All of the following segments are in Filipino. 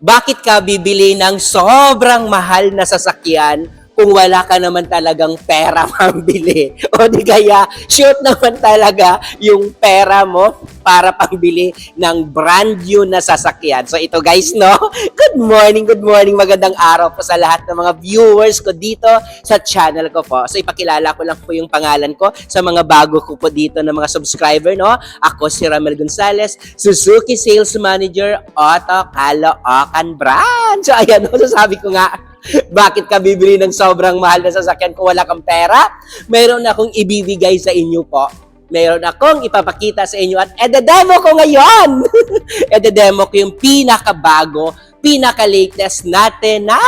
Bakit ka bibili ng sobrang mahal na sasakyan kung wala ka naman talagang pera pambili? O di kaya, shoot naman talaga yung pera mo para pambili ng brand new na sasakyan. So ito guys, no? Good morning, good morning. Magandang araw po sa lahat ng mga viewers ko dito sa channel ko po. So ipakilala ko lang po yung pangalan ko sa mga bago ko po dito na mga subscriber, no? Ako si Ramel Gonzalez, Suzuki Sales Manager, Auto Caloocan Brand. So ayan, no? sasabi ko nga, bakit ka bibili ng sobrang mahal na sasakyan kung wala kang pera? Meron akong ibibigay sa inyo po. Meron akong ipapakita sa inyo at ede-demo ko ngayon. ede-demo ko yung pinakabago, pinaka-latest natin na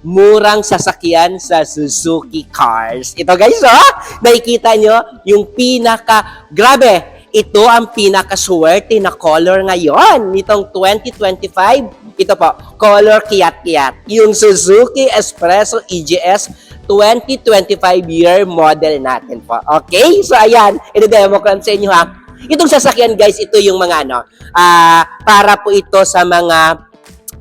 murang sasakyan sa Suzuki Cars. Ito guys, oh, nakikita nyo yung pinaka, grabe, ito ang pinaka-swerte na color ngayon. Nitong 2025, ito po, color kiyat-kiyat. Yung Suzuki Espresso EGS 2025 year model natin po. Okay? So ayan, i-demo ko sa inyo ha. Itong sasakyan guys, ito yung mga ano, ah para po ito sa mga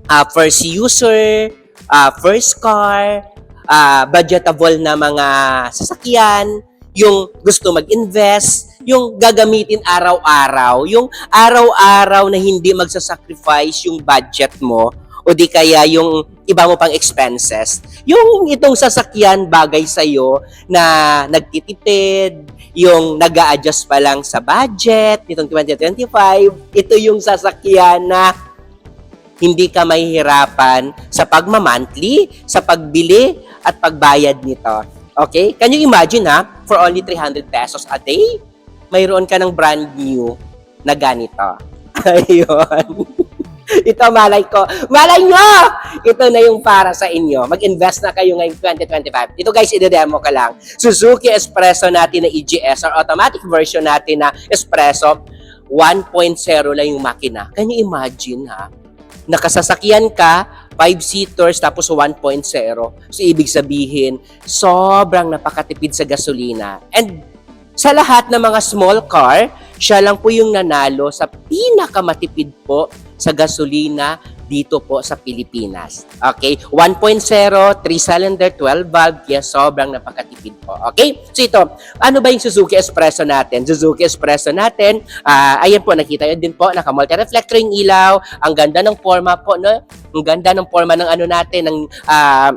ah, first user, ah, first car, ah, budgetable na mga sasakyan, yung gusto mag-invest, yung gagamitin araw-araw, yung araw-araw na hindi magsasacrifice yung budget mo, o di kaya yung iba mo pang expenses. Yung itong sasakyan bagay sa'yo na nagtitipid, yung nag adjust pa lang sa budget nitong 2025, ito yung sasakyan na hindi ka mahihirapan sa pagmamonthly, sa pagbili at pagbayad nito. Okay? Can you imagine ha? For only 300 pesos a day, mayroon ka ng brand new na ganito. Ayun. Ito malay ko. Malay nyo! Ito na yung para sa inyo. Mag-invest na kayo ngayong 2025. Ito guys, i-demo ka lang. Suzuki Espresso natin na EGS or automatic version natin na Espresso 1.0 lang yung makina. Can you imagine ha? Nakasasakyan ka, 5-seaters, tapos 1.0. So, ibig sabihin, sobrang napakatipid sa gasolina. And sa lahat ng mga small car, siya lang po yung nanalo sa pinakamatipid po sa gasolina dito po sa Pilipinas. Okay? 1.0, 3-cylinder, 12 valve, kaya sobrang napakatipid po. Okay? So ito, ano ba yung Suzuki Espresso natin? Suzuki Espresso natin, ah, ayan po, nakita nyo din po, naka-multi-reflector yung ilaw, ang ganda ng forma po, no? Ang ganda ng forma ng ano natin, ng ah,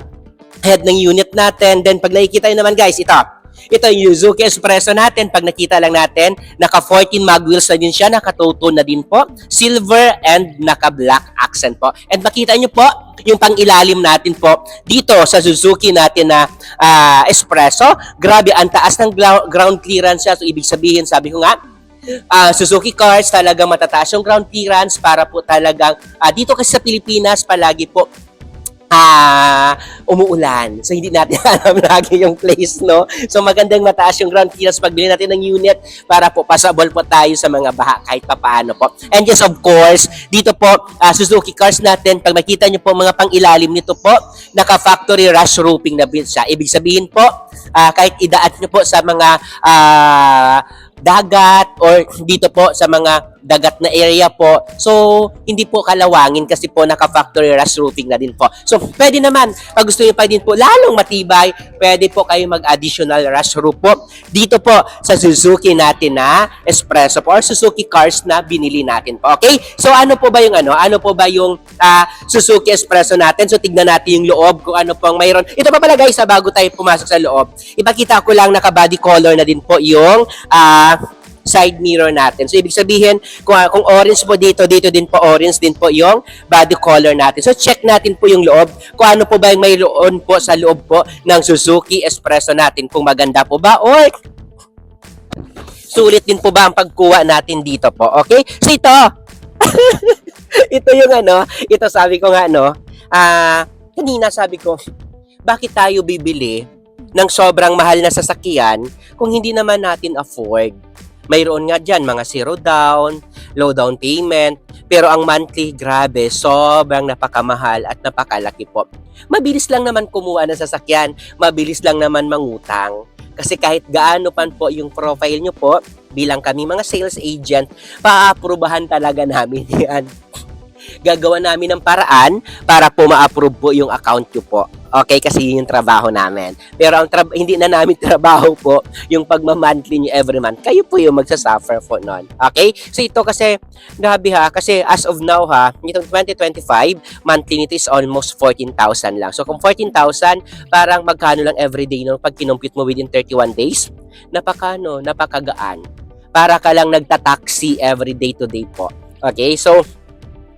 head ng unit natin. Then pag nakikita nyo naman guys, ito, ito yung Suzuki Espresso natin. Pag nakita lang natin, naka 14 mag wheels na din siya, naka two-tone na din po, silver and naka black accent po. And makita nyo po, yung pang-ilalim natin po dito sa Suzuki natin na ah, Espresso. Grabe, ang taas ng ground clearance siya. So, ibig sabihin, sabi ko nga, ah, Suzuki cars talagang matataas yung ground clearance para po talagang ah, dito kasi sa Pilipinas palagi po ah umuulan. So, hindi natin alam lagi yung place, no? So, magandang mataas yung ground clearance pagbili natin ng unit para po pasabol po tayo sa mga baha kahit papaano po. And yes, of course, dito po, ah, Suzuki cars natin, pag makita nyo po mga pang-ilalim nito po, naka-factory rush roofing na build siya. Ibig sabihin po, ah, kahit idaan nyo po sa mga ah, dagat or dito po sa mga dagat na area po. So, hindi po kalawangin kasi po naka-factory rush roofing na din po. So, pwede naman, pag gusto niyo pa din po lalong matibay, pwede po kayo mag-additional rush roof po. Dito po sa Suzuki natin na Espresso po or Suzuki cars na binili natin po. Okay? So, ano po ba yung ano? Ano po ba yung ah, Suzuki Espresso natin? So, tignan natin yung loob kung ano pong mayroon. Ito pa pala guys, sa bago tayo pumasok sa loob. Ipakita ko lang naka-body color na din po yung ah, side mirror natin. So, ibig sabihin, kung, kung orange po dito, dito din po orange din po yung body color natin. So, check natin po yung loob. Kung ano po ba yung mayroon po sa loob po ng Suzuki Espresso natin. Kung maganda po ba or sulit din po ba ang pagkuha natin dito po. Okay? So, ito. ito yung ano, ito sabi ko nga no, ah, kanina sabi ko, bakit tayo bibili ng sobrang mahal na sasakyan kung hindi naman natin afford? Mayroon nga dyan mga zero down, low down payment, pero ang monthly, grabe, sobrang napakamahal at napakalaki po. Mabilis lang naman kumuha ng sasakyan, mabilis lang naman mangutang. Kasi kahit gaano pan po yung profile nyo po, bilang kami mga sales agent, paaprubahan talaga namin yan. Gagawa namin ng paraan para po ma-approve po yung account nyo po. Okay, kasi yun yung trabaho namin. Pero ang trab- hindi na namin trabaho po yung pagma-monthly nyo every month. Kayo po yung magsasuffer po nun. Okay? So ito kasi, grabe ha, kasi as of now ha, nitong 2025, monthly nito is almost 14,000 lang. So kung 14,000, parang magkano lang everyday no, pag kinumpute mo within 31 days, napakano, napakagaan. Para ka lang nagta-taxi every day to day po. Okay? So,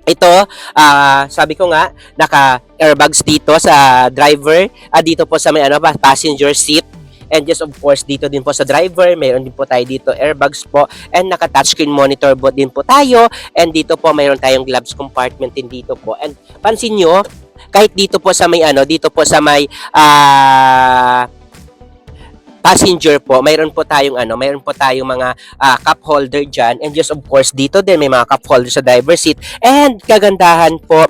ito, ah, sabi ko nga, naka airbags dito sa driver, ah, dito po sa may ano pa, passenger seat. And just of course, dito din po sa driver, mayroon din po tayo dito airbags po. And naka touchscreen monitor po din po tayo. And dito po mayroon tayong gloves compartment din dito po. And pansin nyo, kahit dito po sa may ano, dito po sa may ah passenger po, mayroon po tayong ano, mayroon po tayong mga ah, cup holder dyan. And just of course, dito din may mga cup holder sa driver seat. And kagandahan po,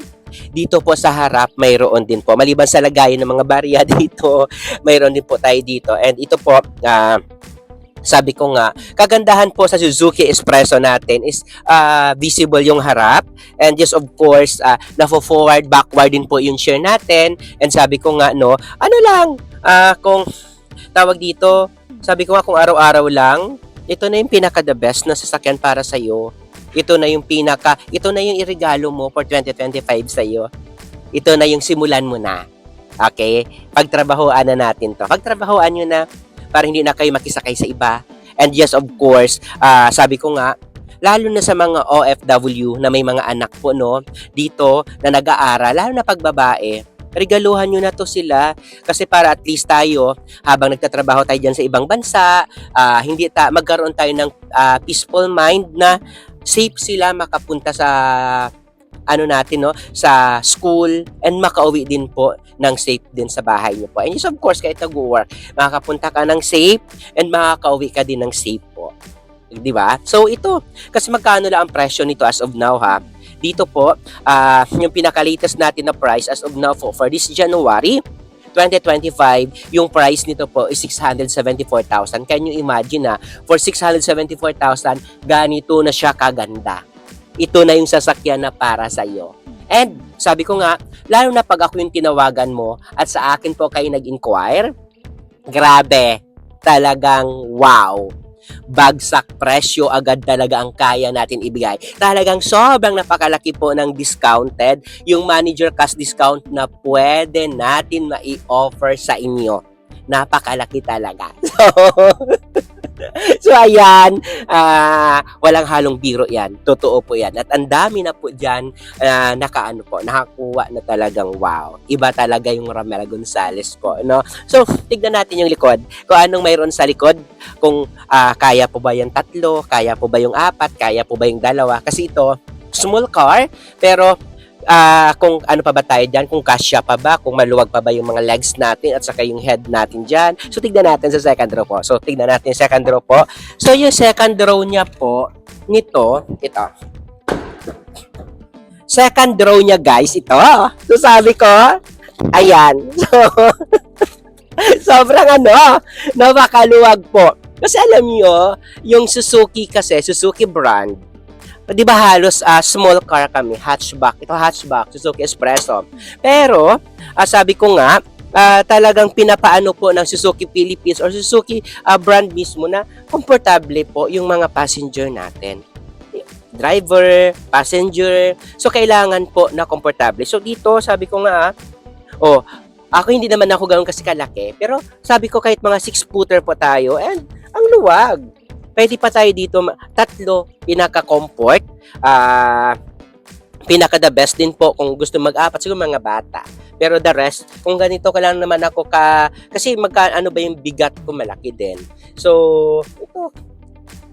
dito po sa harap, mayroon din po. Maliban sa lagayan ng mga barya dito, mayroon din po tayo dito. And ito po, ah, sabi ko nga, kagandahan po sa Suzuki Espresso natin is ah, visible yung harap. And just of course, uh, nafo-forward, backward din po yung share natin. And sabi ko nga, no, ano lang, ah, kung tawag dito, sabi ko nga kung araw-araw lang, ito na yung pinaka the best na sasakyan para sa iyo. Ito na yung pinaka, ito na yung irigalo mo for 2025 sa iyo. Ito na yung simulan mo na. Okay? Pagtrabahoan na natin to. Pagtrabahoan nyo na para hindi na kayo makisakay sa iba. And yes, of course, ah, sabi ko nga, lalo na sa mga OFW na may mga anak po, no, dito na nag-aaral, lalo na pag babae, regaluhan nyo na to sila kasi para at least tayo habang nagtatrabaho tayo dyan sa ibang bansa ah, hindi ta magkaroon tayo ng ah, peaceful mind na safe sila makapunta sa ano natin no sa school and makauwi din po ng safe din sa bahay niyo po. And yes, of course kahit nag-work makakapunta ka ng safe and makakauwi ka din ng safe po. Di ba? So ito kasi magkano lang ang presyo nito as of now ha dito po, ah, yung pinaka-latest natin na price as of now for this January 2025, yung price nito po is 674,000. Can you imagine na for 674,000, ganito na siya kaganda. Ito na yung sasakyan na para sa iyo. And sabi ko nga, lalo na pag ako yung tinawagan mo at sa akin po kayo nag-inquire, grabe, talagang wow bagsak presyo agad talaga ang kaya natin ibigay. Talagang sobrang napakalaki po ng discounted, yung manager cash discount na pwede natin mai-offer sa inyo. Napakalaki talaga. So, so ayan, ah, walang halong biro yan. Totoo po yan. At ang dami na po dyan, ah, nakaano po, nakakuha na talagang wow. Iba talaga yung Ramela Gonzales po, no? So, tignan natin yung likod. Kung anong mayroon sa likod, kung ah, kaya po ba yung tatlo, kaya po ba yung apat, kaya po ba yung dalawa. Kasi ito, small car, pero ah, kung ano pa ba tayo dyan, kung kasya pa ba, kung maluwag pa ba yung mga legs natin at saka yung head natin dyan. So, tignan natin sa second row po. So, tignan natin yung second row po. So, yung second row niya po, nito, ito. Second row niya, guys, ito. So, sabi ko, ayan. So, sobrang ano, napakaluwag po. Kasi alam nyo, yung Suzuki kasi, Suzuki brand, di ba halos ah, small car kami, hatchback. Ito hatchback, Suzuki Espresso. Pero, ah, sabi ko nga, ah, talagang pinapaano po ng Suzuki Philippines or Suzuki ah, brand mismo na komportable po yung mga passenger natin. Driver, passenger. So, kailangan po na komportable. So, dito, sabi ko nga, oh, ako hindi naman ako ganoon kasi kalaki. Pero, sabi ko kahit mga 6-footer po tayo, and ang luwag. Pwede pa tayo dito, tatlo, pinaka-comfort. Ah, pinaka the best din po kung gusto mag-apat siguro mga bata. Pero the rest, kung ganito ka lang naman ako ka kasi magka ano ba yung bigat ko malaki din. So, ito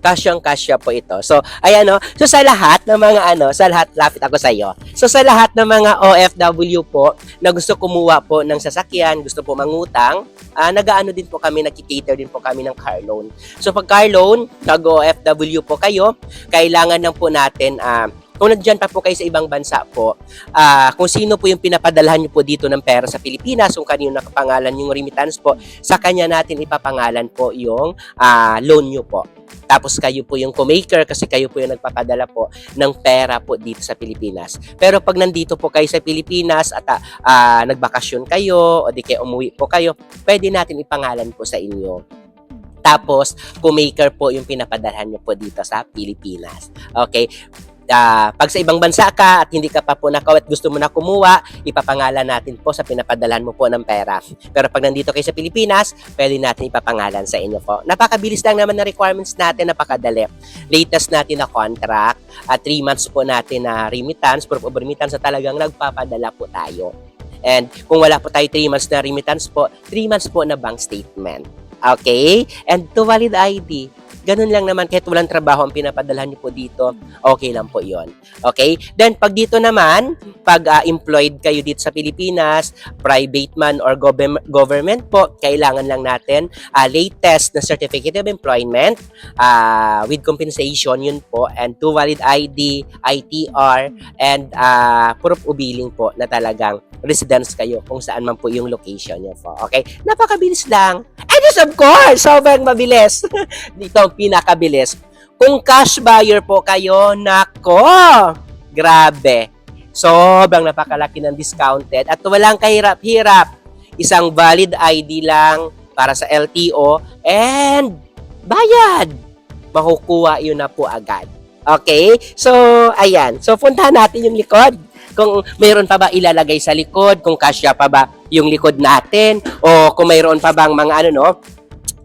kasyang kasya po ito. So, ayan no. So, sa lahat ng mga ano, sa lahat, lapit ako sa iyo. So, sa lahat ng mga OFW po na gusto kumuha po ng sasakyan, gusto po mangutang, ah nagaano din po kami, nakikater din po kami ng car loan. So, pag car loan, nag-OFW po kayo, kailangan lang po natin ah, kung nandyan pa po kayo sa ibang bansa po, ah, kung sino po yung pinapadalhan nyo po dito ng pera sa Pilipinas, kung kanino nakapangalan yung remittance po, sa kanya natin ipapangalan po yung ah, loan nyo po. Tapos kayo po yung kumaker kasi kayo po yung nagpapadala po ng pera po dito sa Pilipinas. Pero pag nandito po kayo sa Pilipinas at ah, nagbakasyon kayo o di kayo umuwi po kayo, pwede natin ipangalan po sa inyo. Tapos, kumaker po yung pinapadalhan nyo po dito sa Pilipinas. Okay? Ah, pag sa ibang bansa ka at hindi ka pa po nakawat gusto mo na kumuha, ipapangalan natin po sa pinapadalhan mo po ng pera. Pero pag nandito kayo sa Pilipinas, pwede natin ipapangalan sa inyo po. Napakabilis lang naman ng requirements natin, napakadali. Latest natin na contract, at 3 months po natin na remittance, proof of remittance na talagang nagpapadala po tayo. And kung wala po tayo 3 months na remittance po, 3 months po na bank statement. Okay? And to valid ID, ganun lang naman kahit walang trabaho ang pinapadalhan niyo po dito, okay lang po yon Okay? Then, pag dito naman, pag ah, employed kayo dito sa Pilipinas, private man or govern- government po, kailangan lang natin ah, latest na certificate of employment ah, with compensation, yun po, and two valid ID, ITR, and ah, proof of billing po na talagang residence kayo kung saan man po yung location niyo po. Okay? Napakabilis lang. And yes, of course, sobrang mabilis. Dito ang pinakabilis. Kung cash buyer po kayo, nako, grabe. Sobrang napakalaki ng discounted at walang kahirap-hirap. Isang valid ID lang para sa LTO and bayad. Makukuha yun na po agad. Okay? So, ayan. So, puntahan natin yung likod. Kung mayroon pa ba ilalagay sa likod, kung kasya pa ba yung likod natin, o kung mayroon pa bang mga ano no,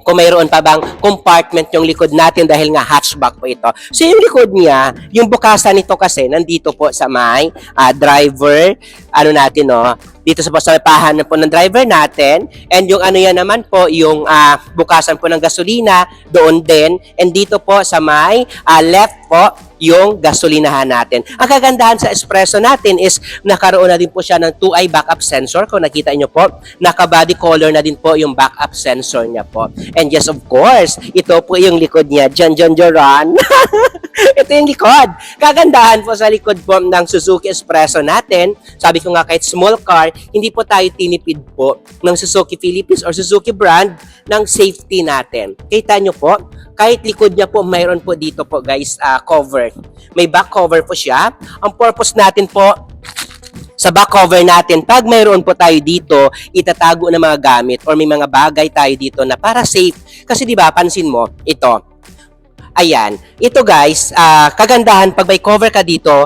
kung mayroon pa bang compartment yung likod natin dahil nga hatchback po ito. So yung likod niya, yung bukasan nito kasi nandito po sa may ah, driver, ano natin no, dito sa po sa pahanan po ng driver natin. And yung ano yan naman po yung ah, bukasan po ng gasolina doon din. And dito po sa may ah, left po yung gasolinahan natin. Ang kagandahan sa espresso natin is nakaroon na din po siya ng 2-eye backup sensor. Kung nakita nyo po, naka-body color na din po yung backup sensor niya po. And yes, of course, ito po yung likod niya. Jan Jan Joran. ito yung likod. Kagandahan po sa likod po ng Suzuki Espresso natin. Sabi ko nga kahit small car, hindi po tayo tinipid po ng Suzuki Philippines or Suzuki brand ng safety natin. Kita nyo po, kahit likod niya po, mayroon po dito po guys, ah, cover. May back cover po siya. Ang purpose natin po, sa back cover natin, pag mayroon po tayo dito, itatago na mga gamit or may mga bagay tayo dito na para safe. Kasi di ba pansin mo, ito, ayan, ito guys, ah, kagandahan, pag may cover ka dito,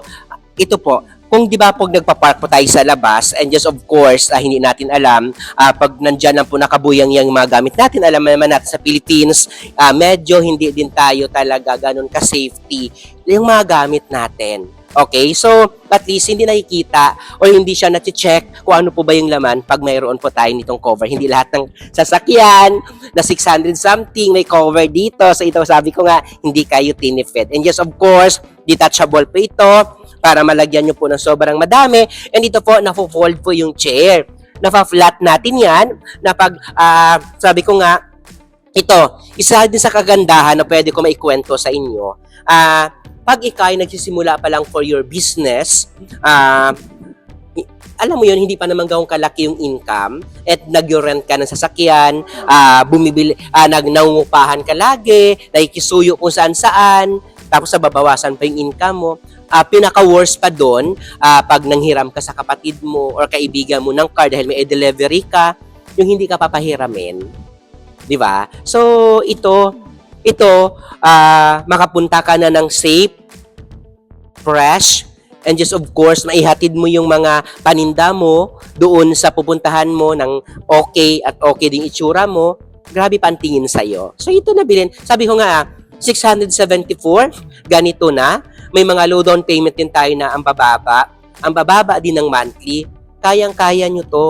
ito po, kung di ba pag nagpa-park po tayo sa labas, and just of course, ah, hindi natin alam, ah, pag nandyan lang po nakabuyang yung mga gamit natin, alam naman natin sa Philippines, ah, medyo hindi din tayo talaga ganun ka-safety yung mga gamit natin. Okay, so at least hindi nakikita or hindi siya na-check kung ano po ba yung laman pag mayroon po tayo nitong cover. Hindi lahat ng sasakyan na 600 something may cover dito. So ito sabi ko nga, hindi kayo tinipid. And yes, of course, detachable po ito para malagyan nyo po ng sobrang madami. And ito po, nafo-fold po yung chair. Nafa-flat natin yan na pag, ah, sabi ko nga, ito, isa din sa kagandahan na pwede ko maikwento sa inyo. Ah, pag ikaw ay nagsisimula pa lang for your business, i- alam mo yun, hindi pa naman gawang kalaki yung income at nag-rent ka ng sasakyan, ah, bumibili, ah, nag nangungupahan ka lagi, nakikisuyo kung saan saan, tapos nababawasan pa yung income mo. Ah, pinaka-worst pa doon, ah, pag nanghiram ka sa kapatid mo or kaibigan mo ng car dahil may delivery ka, yung hindi ka papahiramin. 'di ba? So ito ito ah, makapunta ka na ng safe, fresh, and just of course maihatid mo yung mga paninda mo doon sa pupuntahan mo ng okay at okay din itsura mo. Grabe pantingin sa iyo. So ito na bilhin. Sabi ko nga ah, 674 ganito na. May mga low down payment din tayo na ang bababa. Ang bababa din ng monthly. Kayang-kaya nyo to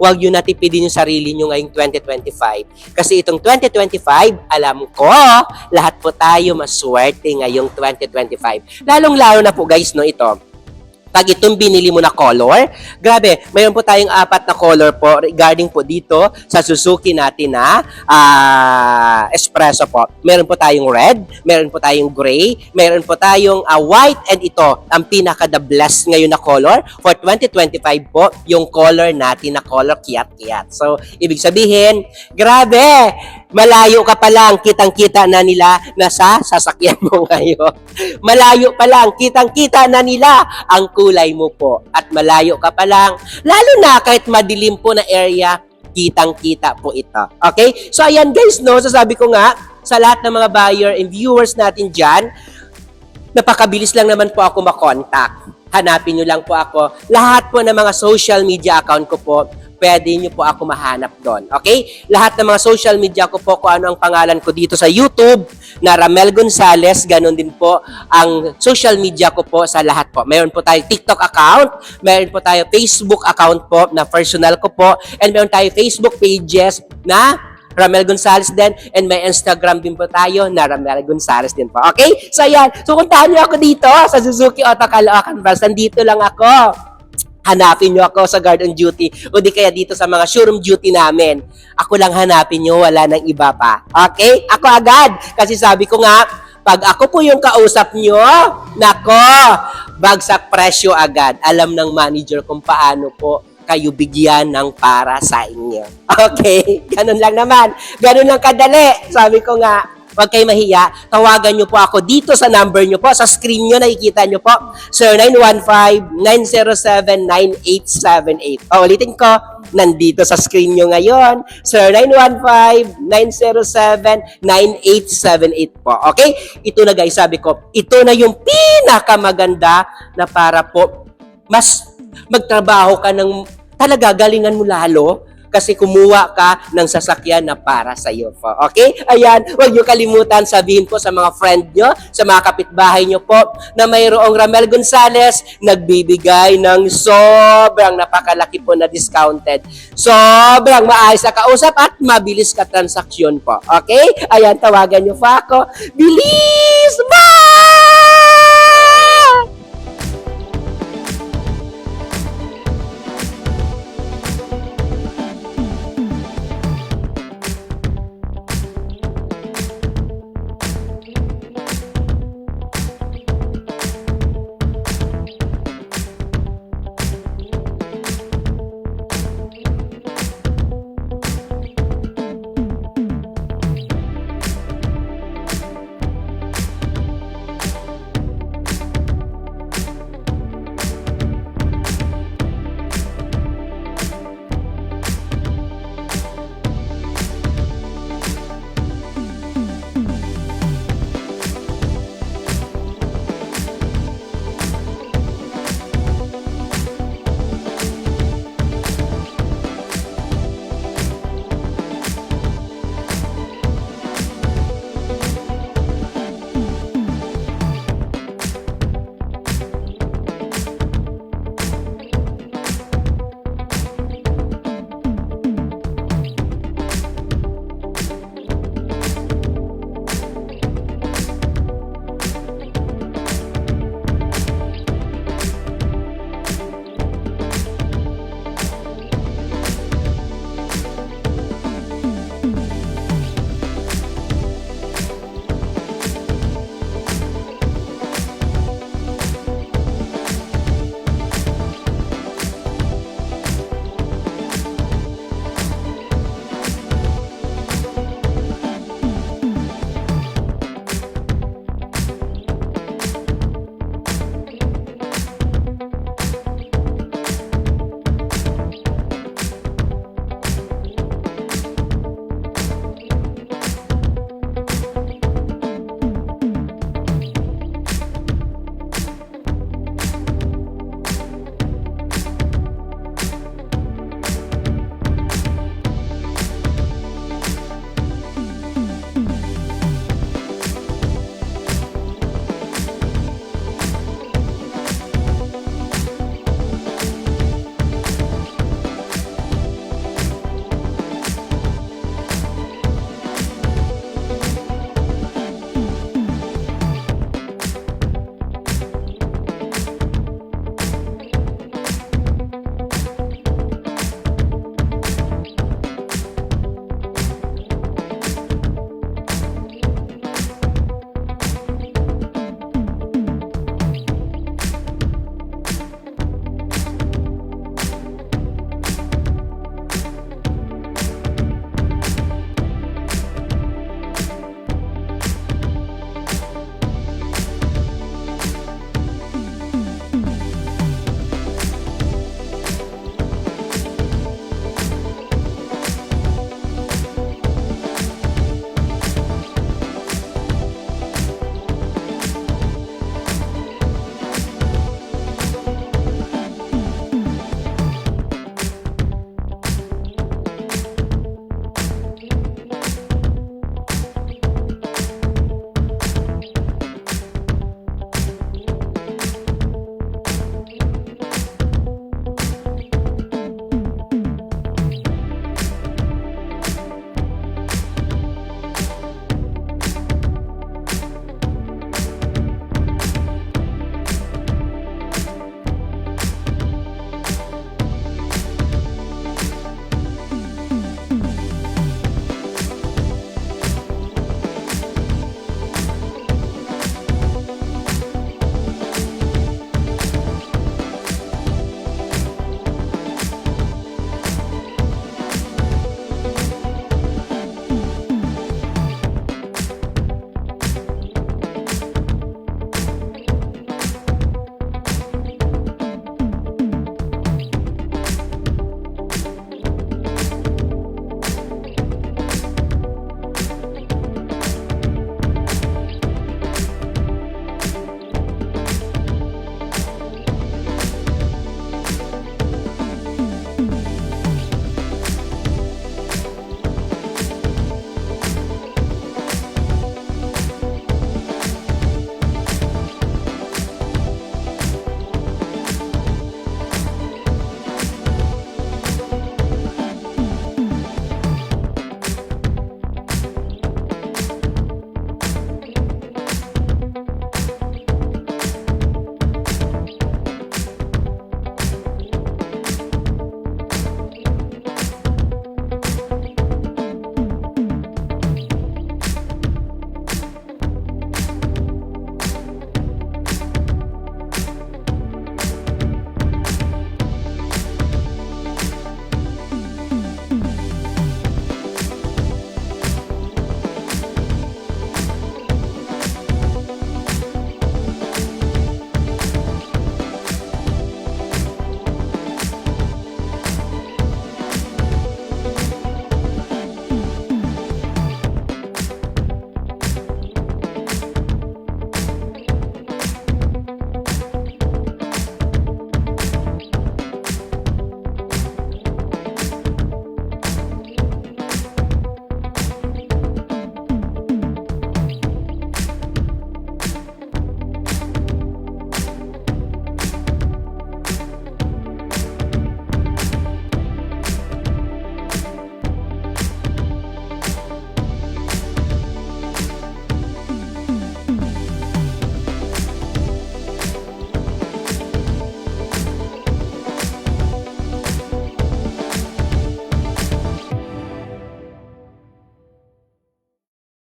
huwag yun natipidin yung sarili nyo ngayong 2025. Kasi itong 2025, alam ko, lahat po tayo maswerte ngayong 2025. Lalong-lalo na po guys, no, ito. Pag itong binili mo na color, grabe, mayroon po tayong apat na color po regarding po dito sa Suzuki natin na ah, espresso po. Meron po tayong red, meron po tayong gray, meron po tayong ah, white, and ito, ang pinaka the blessed ngayon na color for 2025 po, yung color natin na color kiyat-kiyat. So, ibig sabihin, grabe, malayo ka pa lang, kitang-kita na nila na sa sasakyan mo ngayon. Malayo pa lang, kitang-kita na nila ang kulay mo po. At malayo ka pa lang, lalo na kahit madilim po na area, kitang-kita po ito. Okay? So, ayan guys, no, sasabi ko nga, sa lahat ng mga buyer and viewers natin dyan, napakabilis lang naman po ako makontak. Hanapin nyo lang po ako. Lahat po ng mga social media account ko po, pwede nyo po ako mahanap doon. Okay? Lahat ng mga social media ko po, kung ano ang pangalan ko dito sa YouTube, na Ramel Gonzales, ganun din po ang social media ko po sa lahat po. Mayroon po tayo TikTok account, mayroon po tayo Facebook account po na personal ko po, and mayroon tayo Facebook pages na Ramel Gonzales din and may Instagram din po tayo na Ramel Gonzales din po. Okay? So yan. So puntahan niyo ako dito sa Suzuki Auto Caloocan Branch. Nandito lang ako. Hanapin niyo ako sa guard on duty o di kaya dito sa mga showroom duty namin. Ako lang hanapin niyo, wala nang iba pa. Okay? Ako agad. Kasi sabi ko nga, pag ako po yung kausap nyo, nako, bagsak presyo agad. Alam ng manager kung paano po kayo bigyan ng para sa inyo. Okay? Ganun lang naman. Ganun lang kadali. Sabi ko nga, huwag kayo mahiya. Tawagan nyo po ako dito sa number nyo po. Sa screen nyo, nakikita nyo po. 0915-907-9878. O, ulitin ko, nandito sa screen nyo ngayon. 0915-907-9878 po. Okay? Ito na guys, sabi ko, ito na yung pinakamaganda na para po mas magtrabaho ka ng talaga galingan mo lalo kasi kumuha ka ng sasakyan na para sa iyo po. Okay? Ayan, huwag niyo kalimutan sabihin po sa mga friend nyo, sa mga kapitbahay nyo po, na mayroong Ramel Gonzales nagbibigay ng sobrang napakalaki po na discounted. Sobrang maayos na kausap at mabilis ka transaksyon po. Okay? Ayan, tawagan nyo pa ako. Bilis!